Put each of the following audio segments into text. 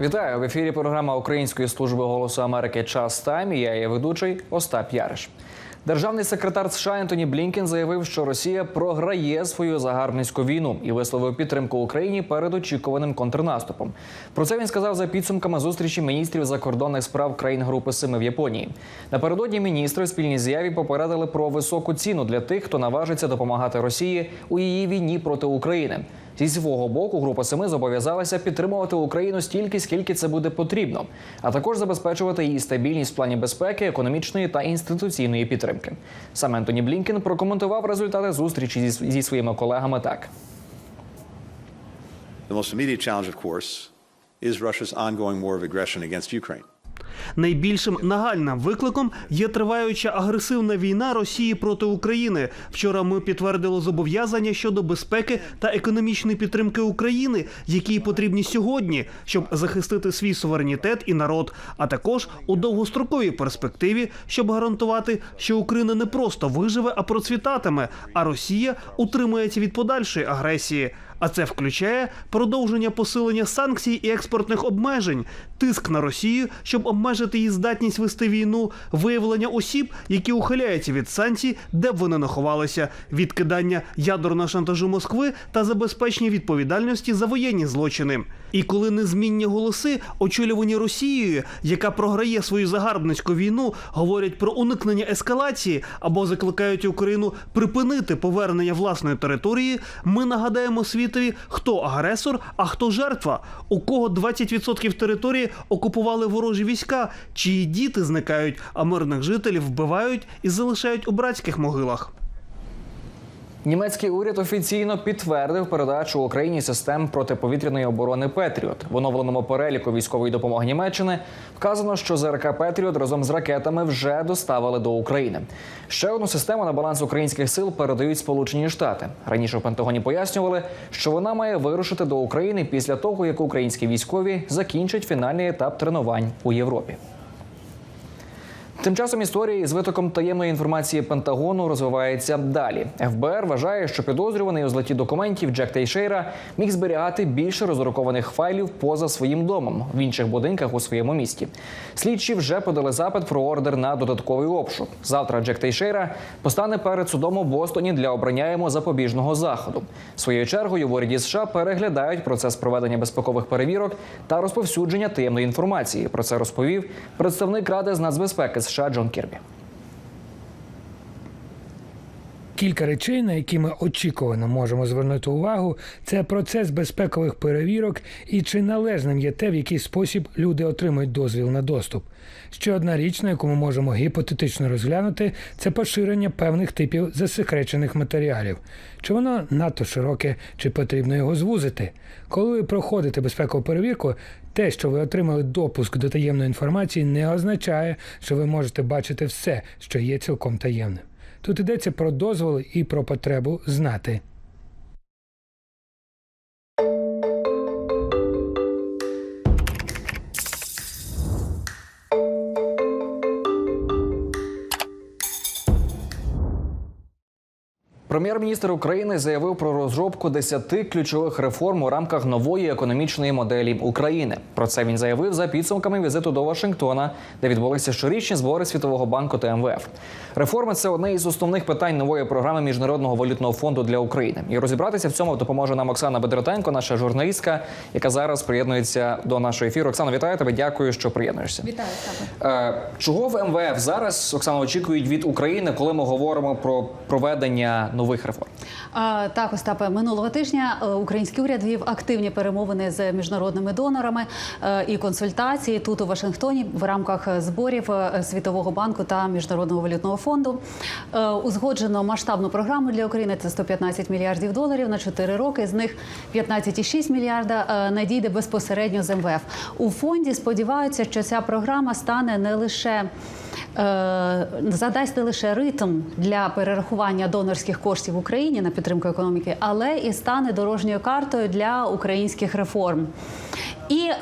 Вітаю в ефірі. Програма Української служби голосу Америки Час Тайм. Я є ведучий Остап Яриш. Державний секретар США Ентоні Блінкен заявив, що Росія програє свою загарбницьку війну і висловив підтримку Україні перед очікуваним контрнаступом. Про це він сказав за підсумками зустрічі міністрів закордонних справ країн Групи Семи в Японії. Напередодні міністри в спільній з'яві попередили про високу ціну для тих, хто наважиться допомагати Росії у її війні проти України. Зі свого боку, група семи зобов'язалася підтримувати Україну стільки, скільки це буде потрібно, а також забезпечувати її стабільність в плані безпеки, економічної та інституційної підтримки. Сам Ентоні Блінкен прокоментував результати зустрічі зі, своїми колегами так. The most immediate challenge, of course, is Russia's ongoing war of aggression against Ukraine. Найбільшим нагальним викликом є триваюча агресивна війна Росії проти України. Вчора ми підтвердили зобов'язання щодо безпеки та економічної підтримки України, які потрібні сьогодні, щоб захистити свій суверенітет і народ, а також у довгостроковій перспективі, щоб гарантувати, що Україна не просто виживе, а процвітатиме, а Росія утримується від подальшої агресії. А це включає продовження посилення санкцій і експортних обмежень, тиск на Росію, щоб обмежити її здатність вести війну, виявлення осіб, які ухиляються від санкцій, де б вони не ховалися, відкидання ядерного шантажу Москви та забезпечення відповідальності за воєнні злочини. І коли незмінні голоси, очолювані Росією, яка програє свою загарбницьку війну, говорять про уникнення ескалації або закликають Україну припинити повернення власної території, ми нагадаємо світові, хто агресор, а хто жертва, у кого 20% території окупували ворожі війська, чиї діти зникають, а мирних жителів вбивають і залишають у братських могилах. Німецький уряд офіційно підтвердив передачу Україні систем протиповітряної оборони Петріот. В оновленому переліку військової допомоги Німеччини вказано, що ЗРК Петріот разом з ракетами вже доставили до України. Ще одну систему на баланс українських сил передають Сполучені Штати. Раніше в Пентагоні пояснювали, що вона має вирушити до України після того, як українські військові закінчать фінальний етап тренувань у Європі. Тим часом історія із витоком таємної інформації Пентагону розвивається далі. ФБР вважає, що підозрюваний у злеті документів Джек Тейшейра міг зберігати більше роздрукованих файлів поза своїм домом в інших будинках у своєму місті. Слідчі вже подали запит про ордер на додатковий обшук. Завтра Джек Тейшейра постане перед судом у Бостоні для обрання йому запобіжного заходу. Своєю чергою в уряді США переглядають процес проведення безпекових перевірок та розповсюдження таємної інформації. Про це розповів представник ради з нацбезпеки США Джон Кірбі. Кілька речей, на які ми очікувано можемо звернути увагу, це процес безпекових перевірок і чи належним є те, в який спосіб люди отримують дозвіл на доступ. Ще одна річ, на яку ми можемо гіпотетично розглянути, це поширення певних типів засекречених матеріалів. Чи воно надто широке, чи потрібно його звузити? Коли ви проходите безпекову перевірку, те, що ви отримали допуск до таємної інформації, не означає, що ви можете бачити все, що є цілком таємним. Тут йдеться про дозволи і про потребу знати. Прем'єр-міністр України заявив про розробку 10 ключових реформ у рамках нової економічної моделі України. Про це він заявив за підсумками візиту до Вашингтона, де відбулися щорічні збори Світового банку та МВФ. Реформи це одне із основних питань нової програми Міжнародного валютного фонду для України. І розібратися в цьому допоможе нам Оксана Бедротенко, наша журналістка, яка зараз приєднується до нашого ефіру. Оксана, вітаю тебе. Дякую, що приєднуєшся. Вітаю. Е, Чого в МВФ зараз Оксана очікують від України, коли ми говоримо про проведення нових реформ? Так, Остапе, минулого тижня е, український уряд вів активні перемовини з міжнародними донорами е, і консультації тут у Вашингтоні в рамках зборів е, Світового банку та Міжнародного валютного фонду. Узгоджено масштабну програму для України. Це 115 мільярдів доларів на 4 роки. З них 15,6 мільярда надійде безпосередньо з МВФ. У фонді сподіваються, що ця програма стане не лише задасть не лише ритм для перерахування донорських коштів в Україні на підтримку економіки, але і стане дорожньою картою для українських реформ. І е,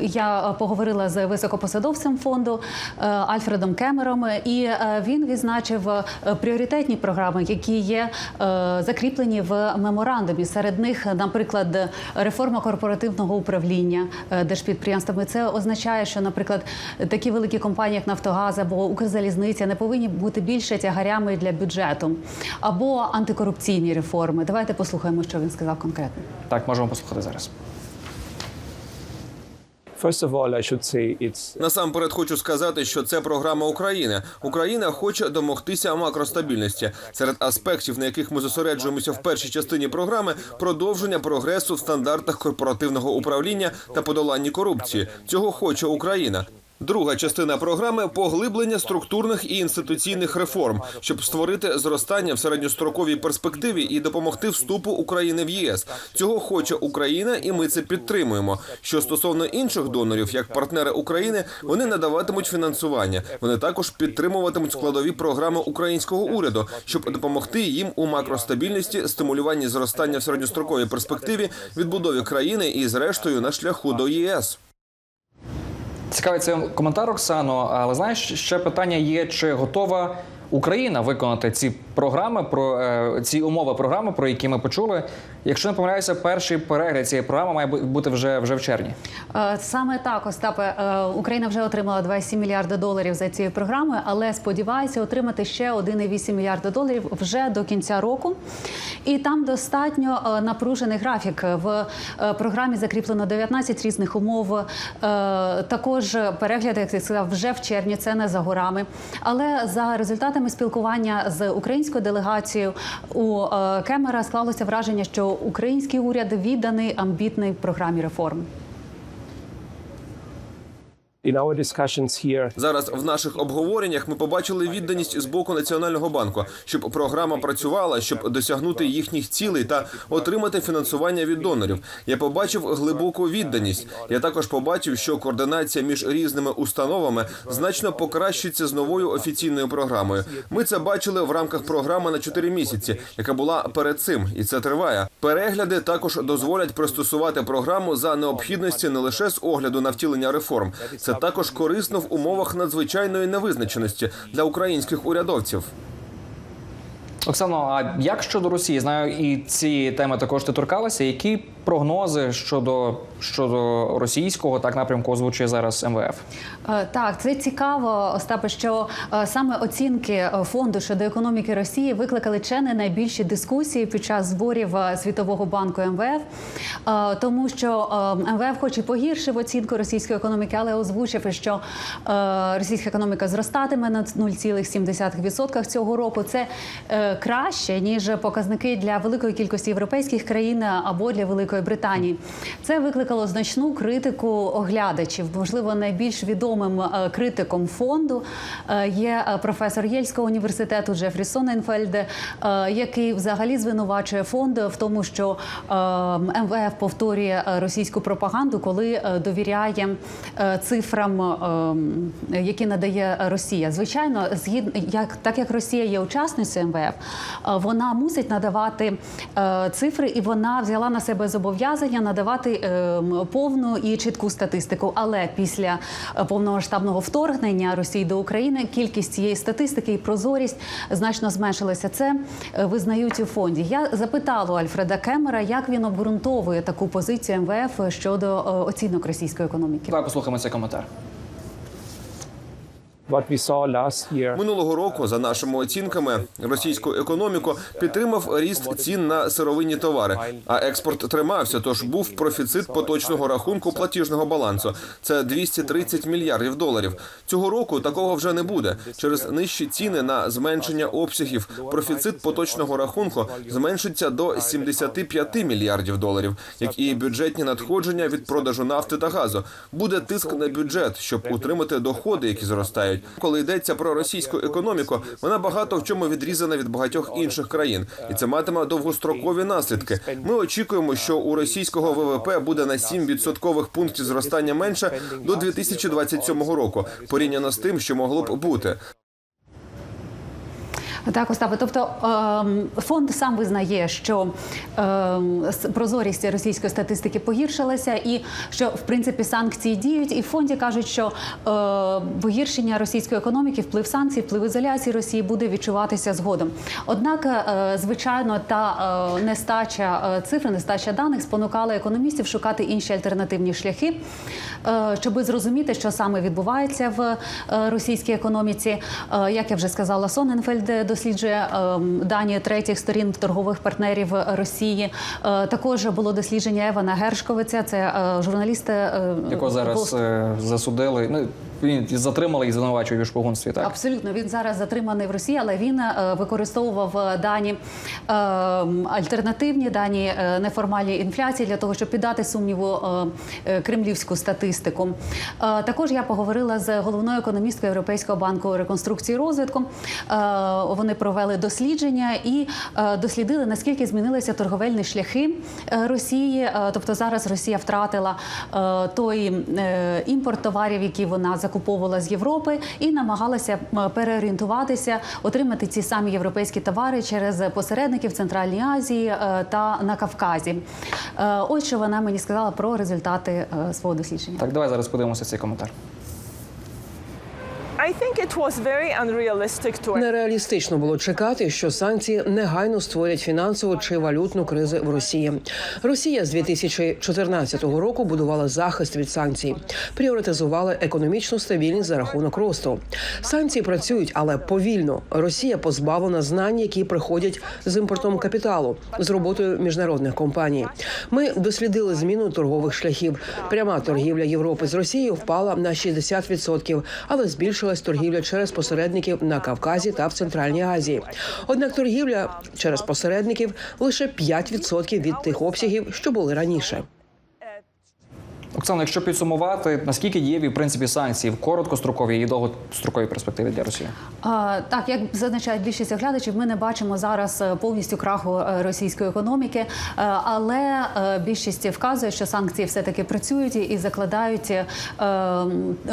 я поговорила з високопосадовцем фонду е, Альфредом Кемером, і е, він відзначив е, пріоритетні програми, які є е, закріплені в меморандумі. Серед них, наприклад, реформа корпоративного управління е, держпідприємствами. Це означає, що, наприклад, такі великі компанії, як Нафтогаз або Укрзалізниця, не повинні бути більше тягарями для бюджету або антикорупційні реформи. Давайте послухаємо, що він сказав конкретно. Так, можемо послухати зараз. Насамперед хочу сказати, що це програма України. Україна хоче домогтися макростабільності. Серед аспектів, на яких ми зосереджуємося в першій частині програми, продовження прогресу в стандартах корпоративного управління та подоланні корупції. Цього хоче Україна. Друга частина програми поглиблення структурних і інституційних реформ, щоб створити зростання в середньостроковій перспективі і допомогти вступу України в ЄС. Цього хоче Україна, і ми це підтримуємо. Що стосовно інших донорів, як партнери України, вони надаватимуть фінансування. Вони також підтримуватимуть складові програми українського уряду, щоб допомогти їм у макростабільності, стимулюванні зростання в середньостроковій перспективі, відбудові країни і, зрештою, на шляху до ЄС. Цікавий цей коментар, Оксано. Але знаєш, ще питання є: чи готова Україна виконати ці програми про е, ці умови програми, про які ми почули? Якщо не помиляюся, перший перегляд цієї програми має бути вже вже в червні. Е, Саме так, Остапе, е, Україна вже отримала 27 мільярда доларів за цією програмою, але сподівається отримати ще 1,8 мільярда доларів вже до кінця року. І там достатньо е, напружений графік. В програмі закріплено 19 різних умов. Також перегляд, як ти сказав, вже в червні. Це не за горами. Але за результатами спілкування з українською делегацією у е, Кемера склалося враження, що український уряд відданий амбітній програмі реформ. Зараз в наших обговореннях ми побачили відданість з боку національного банку, щоб програма працювала, щоб досягнути їхніх цілей та отримати фінансування від донорів. Я побачив глибоку відданість. Я також побачив, що координація між різними установами значно покращиться з новою офіційною програмою. Ми це бачили в рамках програми на 4 місяці, яка була перед цим, і це триває. Перегляди також дозволять пристосувати програму за необхідності не лише з огляду на втілення реформ. Це також корисно в умовах надзвичайної невизначеності для українських урядовців. Оксано, а як щодо Росії? Знаю, і ці теми також ти торкалася. Які прогнози щодо щодо російського так напрямку озвучує зараз МВФ? Е, Так, це цікаво, Остапе, що е, саме оцінки е, фонду щодо економіки Росії викликали чи не найбільші дискусії під час зборів Світового банку МВФ, тому що МВФ, хоч і погіршив оцінку російської економіки, але озвучив, що російська економіка зростатиме на 0,7% цього року. Це краще ніж показники для великої кількості європейських країн або для Великої Британії. Це викликало значну критику оглядачів. Можливо, найбільш відомим е, критиком фонду е, є е, професор Єльського університету Джефрі Соненфельд, який взагалі звинувачує фонд в тому, що МВФ повторює російську пропаганду, коли довіряє цифрам, які надає Росія. Звичайно, згідно як так як Росія є учасницею МВФ, вона мусить надавати е, цифри, і вона взяла на себе зобов'язання надавати е, повну і чітку статистику. Але після е, повномасштабного вторгнення Росії до України кількість цієї статистики і прозорість значно зменшилася. Це е, визнають у фонді. Я запитала Альфреда Кемера, як він обґрунтовує таку позицію МВФ щодо е, оцінок російської економіки. Давай послухаємо цей коментар. Минулого року, за нашими оцінками, російську економіку підтримав ріст цін на сировинні товари, а експорт тримався. Тож був профіцит поточного рахунку платіжного балансу. Це 230 мільярдів доларів. Цього року такого вже не буде. Через нижчі ціни на зменшення обсягів. Профіцит поточного рахунку зменшиться до 75 мільярдів доларів, як і бюджетні надходження від продажу нафти та газу. Буде тиск на бюджет, щоб утримати доходи, які зростають. Коли йдеться про російську економіку, вона багато в чому відрізана від багатьох інших країн, і це матиме довгострокові наслідки. Ми очікуємо, що у російського ВВП буде на 7 відсоткових пунктів зростання менше до 2027 року, порівняно з тим, що могло б бути. Так, Остапе, тобто ем, фонд сам визнає, що ем, прозорість російської статистики погіршилася, і що в принципі санкції діють. І в фонді кажуть, що е, погіршення російської економіки, вплив санкцій, вплив ізоляції Росії буде відчуватися згодом. Однак, е, звичайно, та е, нестача цифр, нестача даних спонукала економістів шукати інші альтернативні шляхи, щоби зрозуміти, що саме відбувається в російській економіці. Як я вже сказала, Соненфельд досліджує е, дані третіх сторін торгових партнерів Росії. Е, Також було дослідження Евана Гершковиця, це журналісти, журналіст, е, Якого зараз е, засудили. Ну він затримали і звинувачують у шпигунстві. Так Абсолютно, він зараз затриманий в Росії, але він е, використовував е, дані е, альтернативні, дані е, неформальної інфляції для того, щоб піддати сумніву кремлівську статистику. Також я поговорила з головною економісткою Європейського банку реконструкції і розвитку. Вони провели дослідження і дослідили наскільки змінилися торговельні шляхи Росії. Тобто зараз Росія втратила той імпорт товарів, які вона закуповувала з Європи, і намагалася переорієнтуватися, отримати ці самі європейські товари через посередників Центральній Азії е, та на Кавказі. Е, Ось що вона мені сказала про результати е, свого дослідження. так, давай зараз подивимося цей коментар. Нереалістично було чекати, що санкції негайно створять фінансову чи валютну кризу в Росії. Росія з 2014 року будувала захист від санкцій, пріоритизувала економічну стабільність за рахунок росту. Санкції працюють, але повільно. Росія позбавлена знань, які приходять з імпортом капіталу, з роботою міжнародних компаній. Ми дослідили зміну торгових шляхів. Пряма торгівля Європи з Росією впала на 60%, але збільшилась торгівля через посередників на Кавказі та в Центральній Азії. Однак торгівля через посередників лише 5% від тих обсягів, що були раніше. Оксана, якщо підсумувати, наскільки дієві в принципі санкції в короткостроковій і довгостроковій перспективі для Росії? А, Так, як зазначають більшість оглядачів, ми не бачимо зараз е, повністю краху е, російської економіки, Е, але більшість вказує, що санкції все таки працюють і- закладають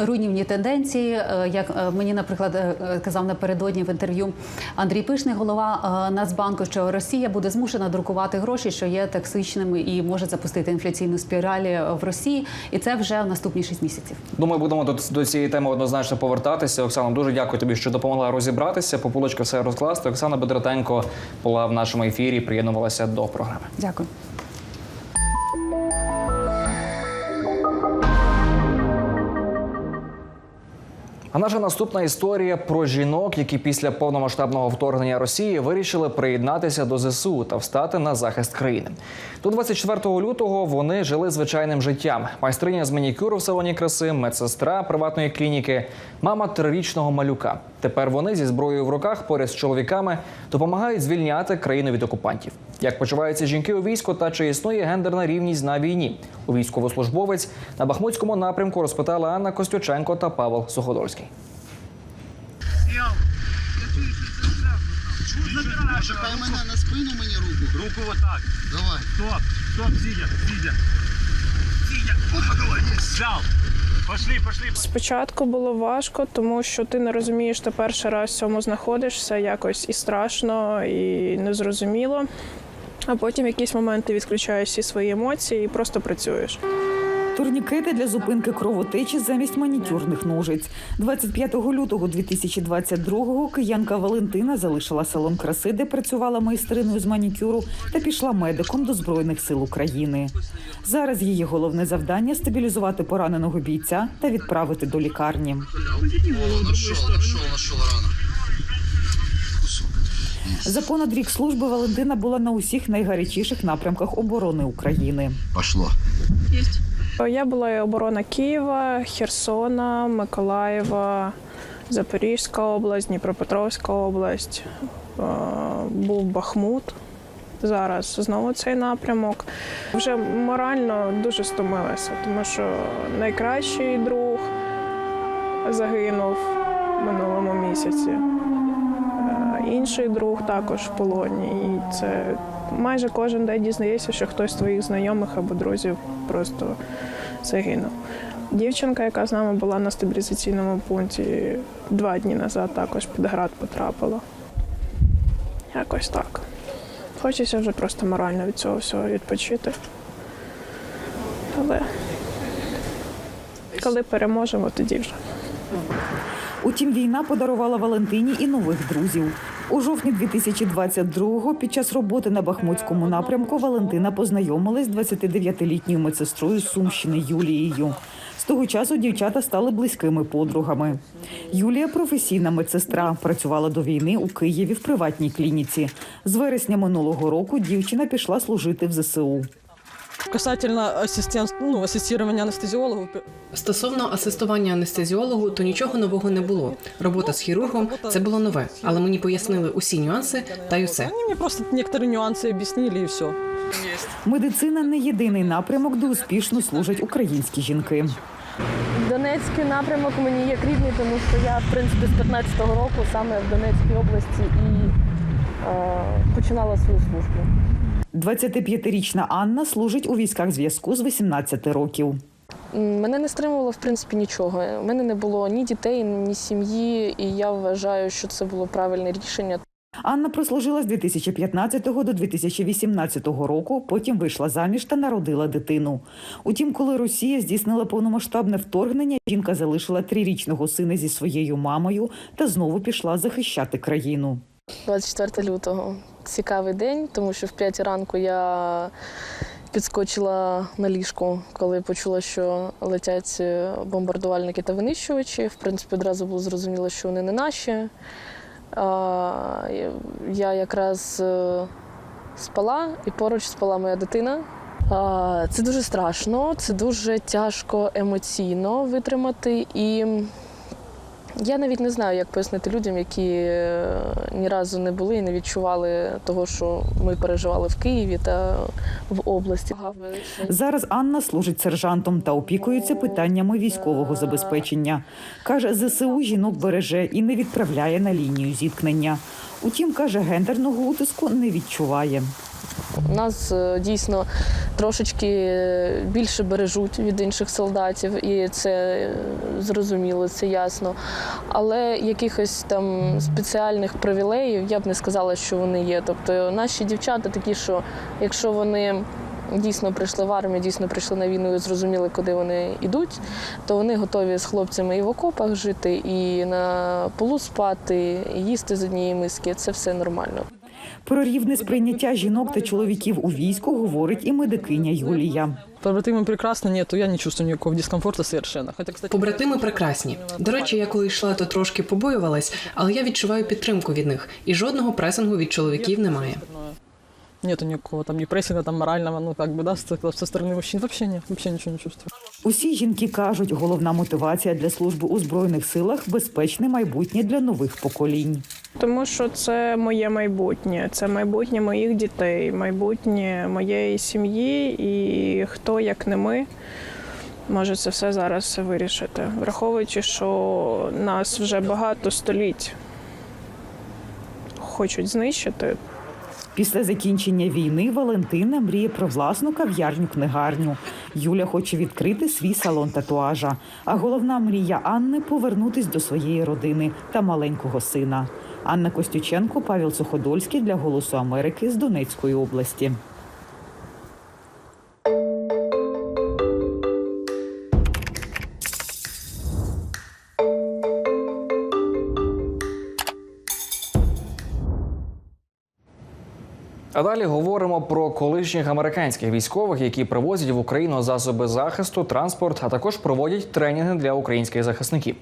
руйнівні тенденції. Як мені, наприклад, казав напередодні в інтерв'ю Андрій Пишний, голова Нацбанку, що Росія буде змушена друкувати гроші, що є токсичними і може запустити інфляційну спіраль в Росії, і це вже в наступні 6 місяців. Думаю, будемо до, до цієї теми однозначно повертатися. Оксана, дуже дякую тобі, що допомогла розібратися. По полочки все розкласти. Оксана Бедратенко була в нашому ефірі. Приєднувалася до програми. Дякую. А наша наступна історія про жінок, які після повномасштабного вторгнення Росії вирішили приєднатися до ЗСУ та встати на захист країни. До 24 лютого вони жили звичайним життям. Майстриня з манікюру в салоні краси, медсестра приватної клініки, мама трирічного малюка. Тепер вони зі зброєю в руках поряд з чоловіками допомагають звільняти країну від окупантів. Як почуваються жінки у війську та чи існує гендерна рівність на війні? У військовослужбовець на Бахмутському напрямку розпитала Анна Костюченко та Павел Суходольський. Чекай мене на спину мені руку. Руку вот так. Давай. Стоп, стоп, сидя, сидя. Сидя. Опа, давай. Взял. Пошли, пошли. Спочатку було важко, тому що ти не розумієш, ти перший раз в цьому знаходишся якось і страшно, і незрозуміло. А потім в якісь моменти відключаєш всі свої емоції і просто працюєш. Турнікети для зупинки кровотечі замість манікюрних ножиць. 25 лютого 2022-го киянка Валентина залишила салон краси, де працювала майстриною з манікюру, та пішла медиком до збройних сил України. Зараз її головне завдання стабілізувати пораненого бійця та відправити до лікарні. Нашов, нашов, нашов рано. За понад рік служби Валентина була на усіх найгарячіших напрямках оборони України. Пошло. Я була і оборона Києва, Херсона, Миколаєва, Запорізька область, Дніпропетровська область, е, був Бахмут. Зараз знову цей напрямок. Вже морально дуже стомилася, тому що найкращий друг загинув в минулому місяці. Інший друг також в полоні. І це майже кожен день дізнається, що хтось з твоїх знайомих або друзів просто загинув. Дівчинка, яка з нами була на стабілізаційному пункті два дні назад, також під град потрапила. Якось так. Хочеться вже просто морально від цього всього відпочити. Але коли переможемо, тоді вже. Утім, війна подарувала Валентині і нових друзів. У жовтні 2022-го під час роботи на Бахмутському напрямку Валентина познайомилась з 29-літньою медсестрою Сумщини Юлією. З того часу дівчата стали близькими подругами. Юлія професійна медсестра, працювала до війни у Києві в приватній клініці. З вересня минулого року дівчина пішла служити в ЗСУ. Касательно асистент, ну, асистирования анестезиологу, Стосовно асистування анестезіологу, то нічого нового не було. Робота з хірургом це було нове, але мені пояснили усі нюанси та й усе. они мне просто некоторые нюансы объяснили и все. Медицина не єдиний напрямок, де успішно служать українські жінки. Донецький напрямок мені як рідний, тому що я в принципі з 15-го року саме в Донецькій області і е, починала свою службу. 25-річна Анна служить у військах зв'язку з 18 років. Мене не стримувало в принципі нічого. У мене не було ні дітей, ні сім'ї, і я вважаю, що це було правильне рішення. Анна прослужила з 2015 до 2018 року, потім вийшла заміж та народила дитину. Утім, коли Росія здійснила повномасштабне вторгнення, жінка залишила трирічного сина зі своєю мамою та знову пішла захищати країну. 24 лютого цікавий день, тому що в 5 ранку я підскочила на ліжку, коли почула, що летять е, бомбардувальники та винищувачі. В принципі, одразу було зрозуміло, що вони не наші. Я якраз е, спала і поруч спала моя дитина. Це дуже страшно, це дуже тяжко емоційно витримати. І я навіть не знаю, як пояснити людям, які е, ні разу не були і не відчували того, що ми переживали в Києві та в області. Зараз Анна служить сержантом та опікується питаннями військового забезпечення. Каже, ЗСУ жінок береже і не відправляє на лінію зіткнення. Утім, каже, гендерного утиску не відчуває. Нас е, дійсно трошечки більше бережуть від інших солдатів, і це е, зрозуміло, це ясно. Але якихось там спеціальних привілеїв я б не сказала, що вони є. Тобто наші дівчата такі, що якщо вони дійсно прийшли в армію, дійсно прийшли на війну і зрозуміли, куди вони йдуть, то вони готові з хлопцями і в окопах жити, і на полу спати, і їсти з однієї миски. Це все нормально. Про рівне сприйняття жінок та чоловіків у війську говорить і медикиня Юлія. Побратимы прекрасно, нету, я не чувствую никакого дискомфорта совершенно. Хотя, кстати, Побратими прекрасні. До речі, я коли йшла, то трошки побоювалась, але я відчуваю підтримку від них, і жодного пресингу від чоловіків немає. нету никакого там ни прессинга, там морального, ну как бы, да, со, со стороны мужчин вообще нет, вообще ничего не чувствую. Усі жінки кажуть, головна мотивація для служби у збройних силах безпечне майбутнє для нових поколінь. Тому що це моє майбутнє, це майбутнє моїх дітей, майбутнє моєї сім'ї, і хто як не ми може це все зараз вирішити, враховуючи, що нас вже багато століть хочуть знищити. Після закінчення війни Валентина мріє про власну кав'ярню книгарню. Юля хоче відкрити свій салон татуажа. А головна мрія Анни повернутись до своєї родини та маленького сина. Анна Костюченко, Павел Суходольський для Голосу Америки з Донецької області. А далі говоримо про колишніх американських військових, які привозять в Україну засоби захисту, транспорт, а також проводять тренінги для українських захисників.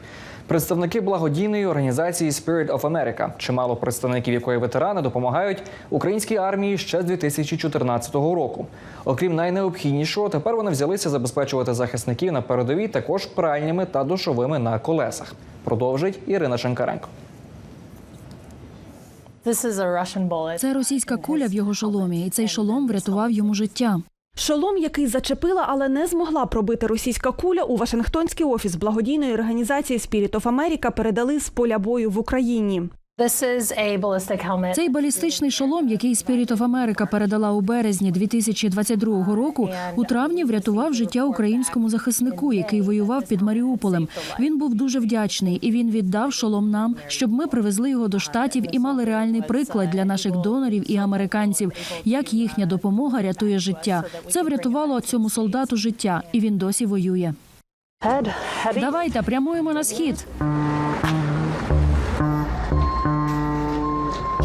Представники благодійної організації Spirit of America, чимало представників якої ветерани допомагають українській армії ще з 2014 року. Окрім найнеобхіднішого, тепер вони взялися забезпечувати захисників на передовій також пральнями та душовими на колесах. Продовжить Ірина Шенкаренко. Це російська куля в його шоломі, і цей шолом врятував йому життя. Шолом, який зачепила, але не змогла пробити російська куля, у Вашингтонський офіс благодійної організації Spirit of America передали з поля бою в Україні. Цей балістичний шолом, який Spirit of America передала у березні 2022 року, у травні врятував життя українському захиснику, який воював під Маріуполем. Він був дуже вдячний, і він віддав шолом нам, щоб ми привезли його до штатів і мали реальний приклад для наших донорів і американців, як їхня допомога рятує життя. Це врятувало цьому солдату життя, і він досі воює. Давайте прямуємо на схід.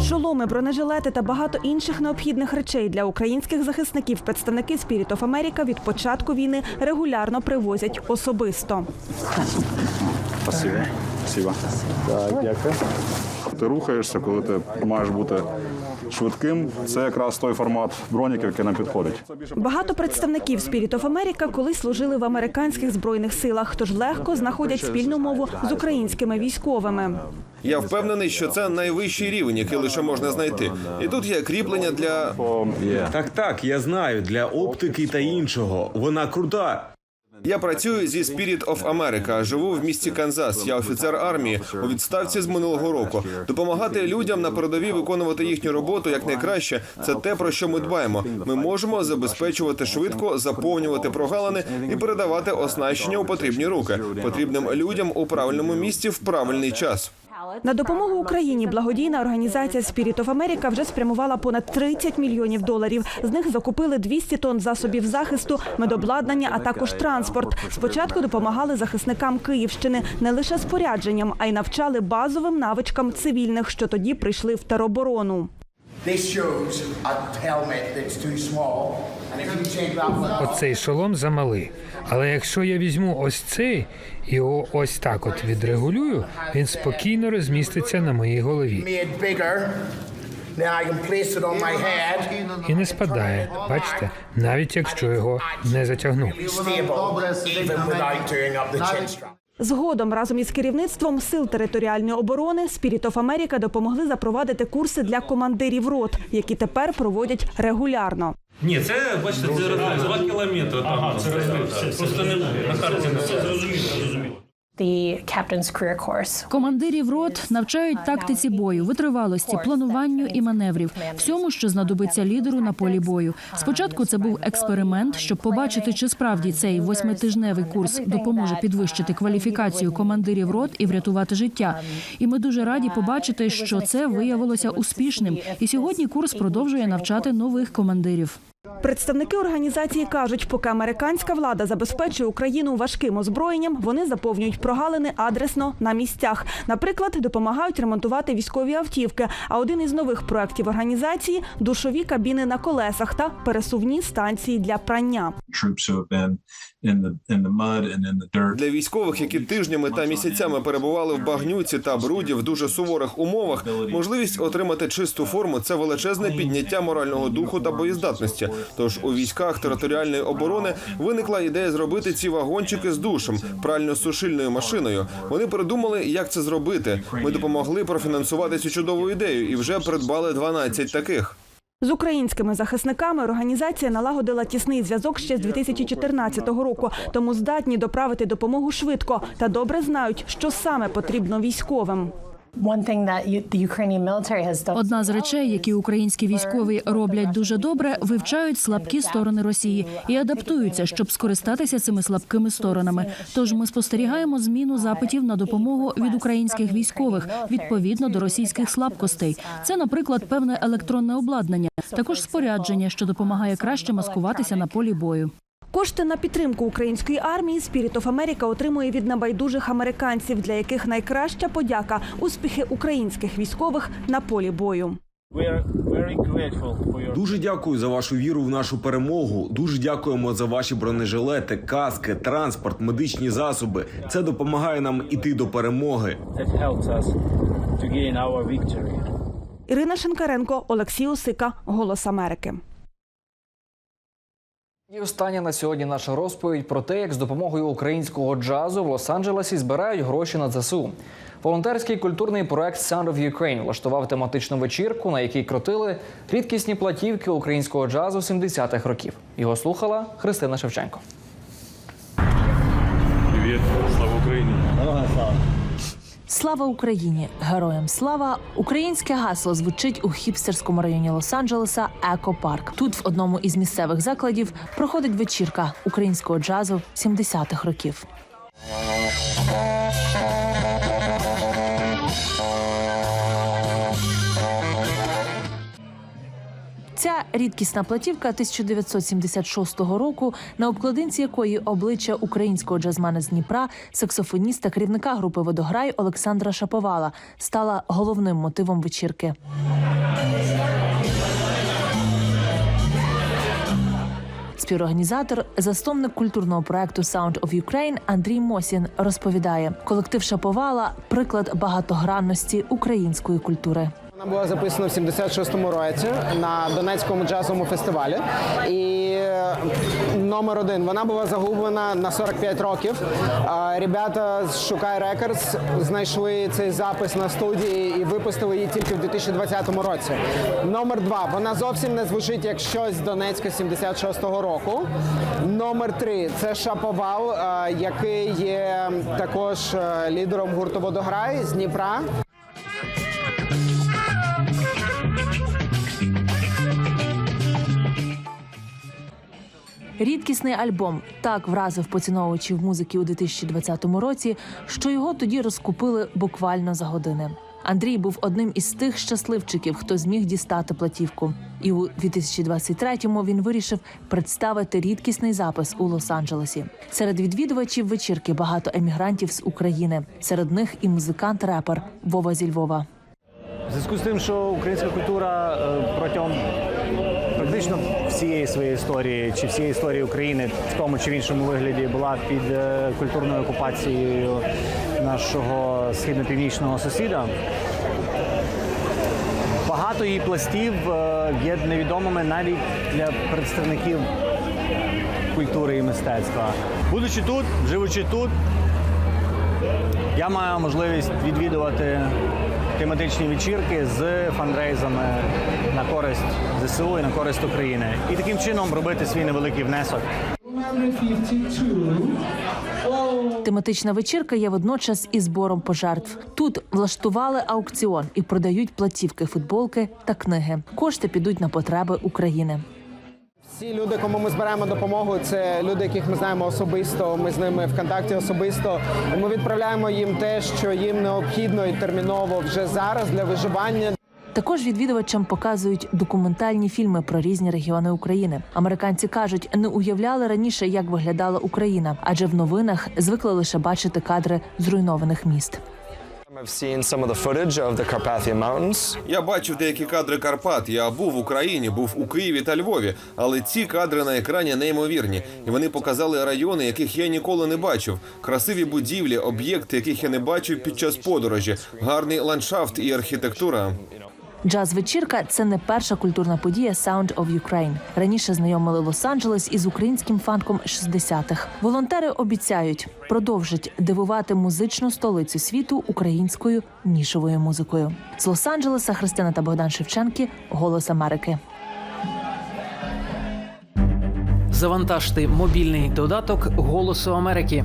Шоломи, бронежилети та багато інших необхідних речей для українських захисників представники Spirit of America від початку війни регулярно привозять особисто. Спасибо. Спасибо. Так, дякую. Ти рухаєшся, коли ти маєш бути швидким. Це якраз той формат броніків, який нам підходить. Багато представників Spirit of America колись служили в американських збройних силах, тож легко знаходять спільну мову з українськими військовими. Я впевнений, що це найвищий рівень, який лише можна знайти. І тут є кріплення для Так, так, я знаю, для оптики та іншого. Вона крута. Я працюю зі Spirit of America, Живу в місті Канзас. Я офіцер армії у відставці з минулого року. Допомагати людям на передовій виконувати їхню роботу як найкраще. Це те про що ми дбаємо. Ми можемо забезпечувати швидко, заповнювати прогалини і передавати оснащення у потрібні руки потрібним людям у правильному місці в правильний час. На допомогу Україні благодійна організація Spirit of America вже спрямувала понад 30 мільйонів доларів. З них закупили 200 тонн засобів захисту, медобладнання, а також транспорт. Спочатку допомагали захисникам Київщини не лише спорядженням, а й навчали базовим навичкам цивільних, що тоді прийшли в тероборону. This shows a helmet that's too small, and if you take that one Оцей шолом замалий. Але якщо я візьму ось цей і його ось так от відрегулюю, він спокійно розміститься на моїй голові made bigger, then I can place it on my head. і не спадає. Бачите, навіть якщо його не затягну. Stable, even without doing up the chin strap. Згодом разом із керівництвом сил територіальної оборони Spirit of America допомогли запровадити курси для командирів рот, які тепер проводять регулярно. Ні, це бачите, це розрив. Два кілометри. Ага, це розрив. Просто не на карті Це зрозуміло, зрозуміло. Командирів рот навчають тактиці бою, витривалості, плануванню і маневрів, всьому, що знадобиться лідеру на полі бою. Спочатку це був експеримент, щоб побачити, чи справді цей восьмитижневий курс допоможе підвищити кваліфікацію командирів рот і врятувати життя. І ми дуже раді побачити, що це виявилося успішним. І сьогодні курс продовжує навчати нових командирів. Представники організації кажуть, поки американська влада забезпечує Україну важким озброєнням, вони заповнюють прогалини адресно на місцях. Наприклад, допомагають ремонтувати військові автівки. А один із нових проєктів організації душові кабіни на колесах та пересувні станції для прання. Для військових, які тижнями та місяцями перебували в багнюці та бруді в дуже суворих умовах, можливість отримати чисту форму це величезне підняття морального духу та боєздатності. Тож у військах територіальної оборони виникла ідея зробити ці вагончики з душем, прально-сушильною машиною. Вони придумали, як це зробити. Ми допомогли профінансувати цю чудову ідею і вже придбали 12 таких. З українськими захисниками організація налагодила тісний зв'язок ще з 2014 року, тому здатні доправити допомогу швидко та добре знають, що саме потрібно військовим. Одна з речей, які українські військові роблять дуже добре, вивчають слабкі сторони Росії і адаптуються, щоб скористатися цими слабкими сторонами. Тож ми спостерігаємо зміну запитів на допомогу від українських військових відповідно до російських слабкостей. Це, наприклад, певне електронне обладнання, також спорядження, що допомагає краще маскуватися на полі бою. Кошти на підтримку української армії Spirit of America отримує від небайдужих американців, для яких найкраща подяка успіхи українських військових на полі бою. Дуже дякую за вашу віру в нашу перемогу. Дуже дякуємо за ваші бронежилети, каски, транспорт, медичні засоби. Це допомагає нам іти до перемоги. Ірина Шинкаренко, Олексій Осика, Голос Америки. І остання на сьогодні наша розповідь про те, як з допомогою українського джазу в Лос-Анджелесі збирають гроші на ЗСУ. Волонтерський культурний проект Sound of Ukraine влаштував тематичну вечірку, на якій крутили рідкісні платівки українського джазу 70-х років. Його слухала Христина Шевченко. Привіт, слава Україні! Слава Україні! Героям слава! Українське гасло звучить у хіпстерському районі Лос-Анджелеса Екопарк. Тут в одному із місцевих закладів проходить вечірка українського джазу 70-х років. Ця рідкісна платівка 1976 року, на обкладинці якої обличчя українського джазмена з Дніпра, саксофоніста, керівника групи Водограй Олександра Шаповала, стала головним мотивом вечірки. Співорганізатор, засновник культурного проекту Sound of Ukraine Андрій Мосін розповідає: колектив Шаповала приклад багатогранності української культури. Вона була записана в 76-му році на Донецькому джазовому фестивалі. І е, номер один вона була загублена на 45 років. Ребята з Шукай Рекордс знайшли цей запис на студії і випустили її тільки в 2020 році. Номер два вона зовсім не звучить як щось з Донецька 76-го року. Номер три це Шаповал, е, який є також е, лідером гурту Водограй з Дніпра. Рідкісний альбом так вразив поціновувачів музики у 2020 році, що його тоді розкупили буквально за години. Андрій був одним із тих щасливчиків, хто зміг дістати платівку. І у 2023-му він вирішив представити рідкісний запис у Лос-Анджелесі. Серед відвідувачів вечірки багато емігрантів з України. Серед них і музикант-репер Вова зі Львова. В зв'язку з тим, що українська культура е, протягом практично всієї своєї історії чи всієї історії України в тому чи в іншому вигляді була під е, культурною окупацією нашого східно-північного сусіда. Багато її пластів е, є невідомими навіть для представників культури і мистецтва. Будучи тут, живучи тут, я маю можливість відвідувати тематичні вечірки з фандрейзами на користь ЗСУ і на користь України. І таким чином робити свій невеликий внесок. Тематична вечірка є водночас і збором пожертв. Тут влаштували аукціон і продають платівки, футболки та книги. Кошти підуть на потреби України. Всі люди, кому ми збираємо допомогу, це люди, яких ми знаємо особисто. Ми з ними в контакті особисто. Ми відправляємо їм те, що їм необхідно і терміново вже зараз для виживання. Також відвідувачам показують документальні фільми про різні регіони України. Американці кажуть, не уявляли раніше, як виглядала Україна, адже в новинах звикли лише бачити кадри зруйнованих міст. Я бачив деякі кадри Карпат. Я був в Україні, був у Києві та Львові. Але ці кадри на екрані неймовірні, і вони показали райони, яких я ніколи не бачив. Красиві будівлі, об'єкти, яких я не бачив під час подорожі, гарний ландшафт і архітектура. Джаз-вечірка це не перша культурна подія Sound of Ukraine. Раніше знайомили Лос-Анджелес із українським фанком 60-х. Волонтери обіцяють продовжить дивувати музичну столицю світу українською нішовою музикою. З Лос-Анджелеса Христина та Богдан Шевченки Голос Америки. Завантажте мобільний додаток Голосу Америки.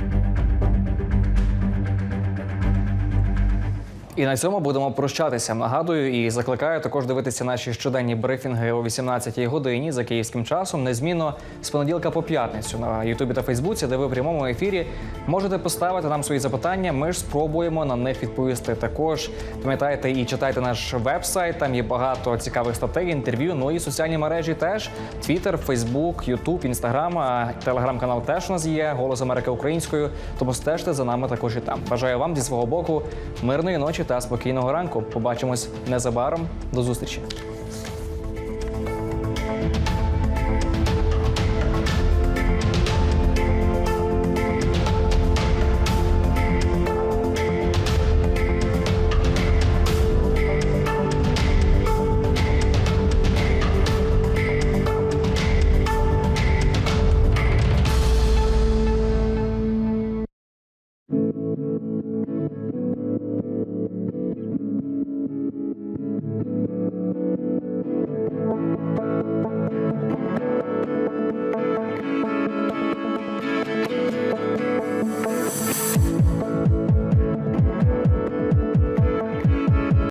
І на цьому будемо прощатися. Нагадую і закликаю також дивитися наші щоденні брифінги о 18-й годині за київським часом. Незмінно з понеділка по п'ятницю на Ютубі та Фейсбуці, де ви в прямому ефірі можете поставити нам свої запитання. Ми ж спробуємо на них відповісти. Також пам'ятайте і читайте наш веб-сайт. Там є багато цікавих статей, інтерв'ю. Ну і соціальні мережі теж Твіттер, Фейсбук, Ютуб, Інстаграм, а телеграм-канал теж у нас є Голос Америки українською. Тому стежте за нами також і там. Бажаю вам зі свого боку мирної та спокійного ранку. Побачимось незабаром. До зустрічі.